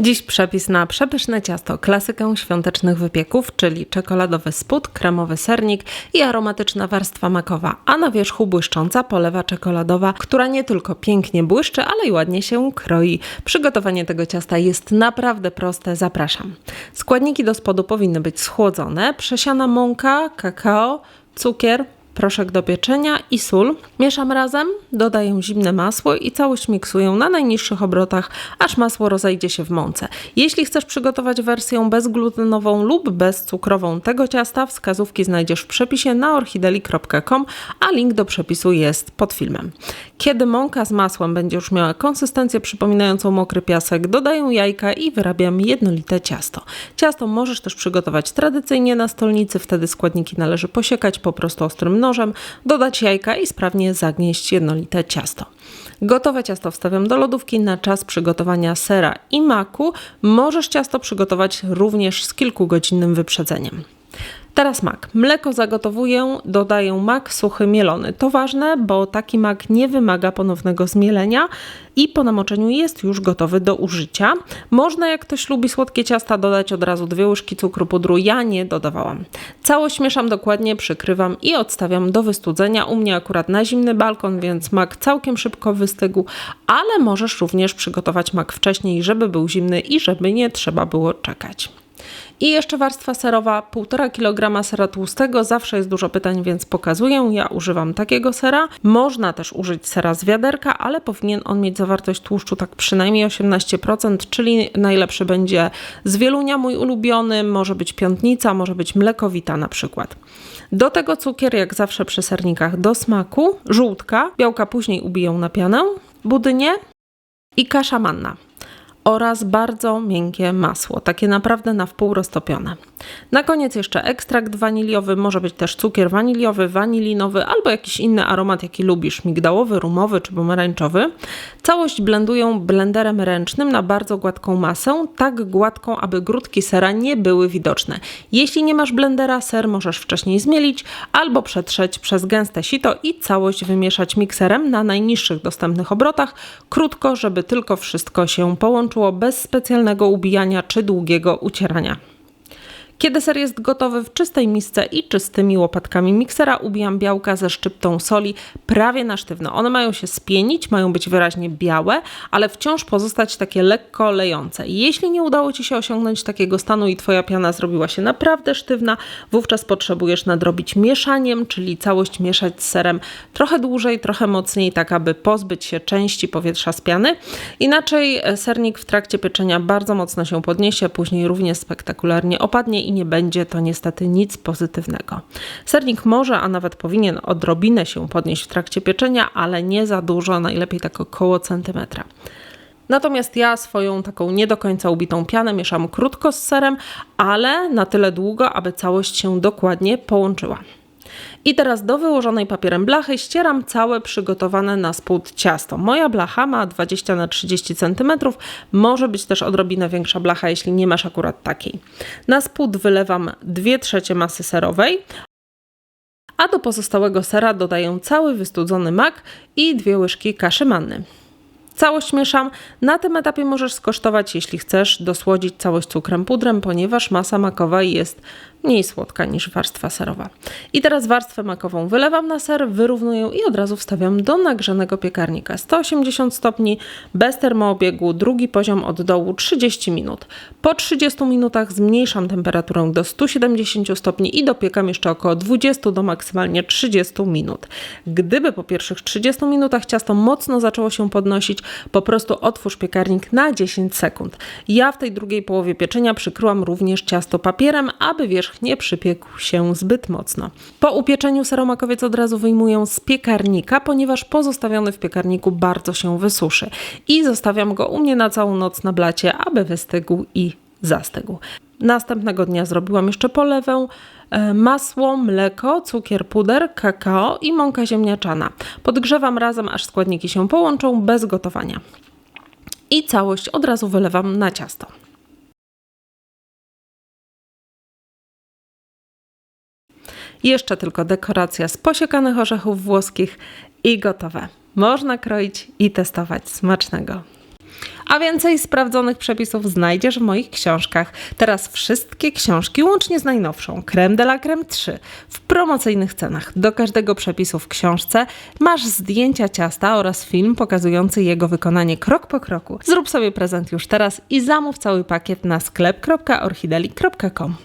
Dziś przepis na przepyszne ciasto, klasykę świątecznych wypieków, czyli czekoladowy spód, kremowy sernik i aromatyczna warstwa makowa, a na wierzchu błyszcząca polewa czekoladowa, która nie tylko pięknie błyszczy, ale i ładnie się kroi. Przygotowanie tego ciasta jest naprawdę proste, zapraszam. Składniki do spodu powinny być schłodzone, przesiana mąka, kakao, cukier, proszek do pieczenia i sól. Mieszam razem, dodaję zimne masło i całość miksuję na najniższych obrotach, aż masło rozejdzie się w mące. Jeśli chcesz przygotować wersję bezglutenową lub bezcukrową tego ciasta, wskazówki znajdziesz w przepisie na orchideli.com, a link do przepisu jest pod filmem. Kiedy mąka z masłem będzie już miała konsystencję przypominającą mokry piasek, dodaję jajka i wyrabiam jednolite ciasto. Ciasto możesz też przygotować tradycyjnie na stolnicy, wtedy składniki należy posiekać po prostu ostrym nożem, dodać jajka i sprawnie zagnieść jednolite ciasto. Gotowe ciasto wstawiam do lodówki na czas przygotowania sera i maku. Możesz ciasto przygotować również z kilkugodzinnym wyprzedzeniem. Teraz mak. Mleko zagotowuję, dodaję mak suchy mielony. To ważne, bo taki mak nie wymaga ponownego zmielenia i po namoczeniu jest już gotowy do użycia. Można, jak ktoś lubi słodkie ciasta, dodać od razu dwie łyżki cukru pudru. Ja nie dodawałam. Całość mieszam dokładnie, przykrywam i odstawiam do wystudzenia. U mnie akurat na zimny balkon, więc mak całkiem szybko wystygł, ale możesz również przygotować mak wcześniej, żeby był zimny i żeby nie trzeba było czekać. I jeszcze warstwa serowa, 1,5 kg sera tłustego. Zawsze jest dużo pytań, więc pokazuję. Ja używam takiego sera. Można też użyć sera z wiaderka, ale powinien on mieć zawartość tłuszczu tak przynajmniej 18%, czyli najlepszy będzie z wielunia, mój ulubiony, może być piątnica, może być mlekowita na przykład. Do tego cukier, jak zawsze przy sernikach, do smaku, żółtka, białka później ubiję na pianę, budynie i kasza manna oraz bardzo miękkie masło, takie naprawdę na wpół roztopione. Na koniec jeszcze ekstrakt waniliowy, może być też cukier waniliowy, wanilinowy albo jakiś inny aromat, jaki lubisz, migdałowy, rumowy czy pomarańczowy. Całość blenduję blenderem ręcznym na bardzo gładką masę, tak gładką, aby grudki sera nie były widoczne. Jeśli nie masz blendera, ser możesz wcześniej zmielić albo przetrzeć przez gęste sito i całość wymieszać mikserem na najniższych dostępnych obrotach, krótko, żeby tylko wszystko się połączyło bez specjalnego ubijania czy długiego ucierania. Kiedy ser jest gotowy w czystej misce i czystymi łopatkami miksera, ubijam białka ze szczyptą soli prawie na sztywno. One mają się spienić, mają być wyraźnie białe, ale wciąż pozostać takie lekko lejące. Jeśli nie udało Ci się osiągnąć takiego stanu i Twoja piana zrobiła się naprawdę sztywna, wówczas potrzebujesz nadrobić mieszaniem, czyli całość mieszać z serem trochę dłużej, trochę mocniej, tak aby pozbyć się części powietrza z piany. Inaczej e, sernik w trakcie pieczenia bardzo mocno się podniesie, później również spektakularnie opadnie i nie będzie to niestety nic pozytywnego. Sernik może, a nawet powinien odrobinę się podnieść w trakcie pieczenia, ale nie za dużo, najlepiej tak około centymetra. Natomiast ja swoją taką nie do końca ubitą pianę mieszam krótko z serem, ale na tyle długo, aby całość się dokładnie połączyła. I teraz do wyłożonej papierem blachy ścieram całe przygotowane na spód ciasto. Moja blacha ma 20 na 30 cm, może być też odrobinę większa blacha, jeśli nie masz akurat takiej. Na spód wylewam 2 trzecie masy serowej, a do pozostałego sera dodaję cały wystudzony mak i dwie łyżki kaszy manny. Całość mieszam. Na tym etapie możesz skosztować, jeśli chcesz, dosłodzić całość cukrem pudrem, ponieważ masa makowa jest mniej słodka niż warstwa serowa. I teraz warstwę makową wylewam na ser, wyrównuję i od razu wstawiam do nagrzanego piekarnika. 180 stopni, bez termoobiegu, drugi poziom od dołu 30 minut. Po 30 minutach zmniejszam temperaturę do 170 stopni i dopiekam jeszcze około 20 do maksymalnie 30 minut. Gdyby po pierwszych 30 minutach ciasto mocno zaczęło się podnosić, po prostu otwórz piekarnik na 10 sekund. Ja w tej drugiej połowie pieczenia przykryłam również ciasto papierem, aby wierzch nie przypiekł się zbyt mocno. Po upieczeniu seromakowiec od razu wyjmuję z piekarnika, ponieważ pozostawiony w piekarniku bardzo się wysuszy. I zostawiam go u mnie na całą noc na blacie, aby wystygł i zastygł. Następnego dnia zrobiłam jeszcze polewę, e, masło, mleko, cukier, puder, kakao i mąka ziemniaczana. Podgrzewam razem, aż składniki się połączą bez gotowania. I całość od razu wylewam na ciasto. Jeszcze tylko dekoracja z posiekanych orzechów włoskich i gotowe. Można kroić i testować smacznego. A więcej sprawdzonych przepisów znajdziesz w moich książkach. Teraz wszystkie książki, łącznie z najnowszą, Creme de la Creme 3, w promocyjnych cenach. Do każdego przepisu w książce masz zdjęcia ciasta oraz film pokazujący jego wykonanie krok po kroku. Zrób sobie prezent już teraz i zamów cały pakiet na sklep.orchideli.com.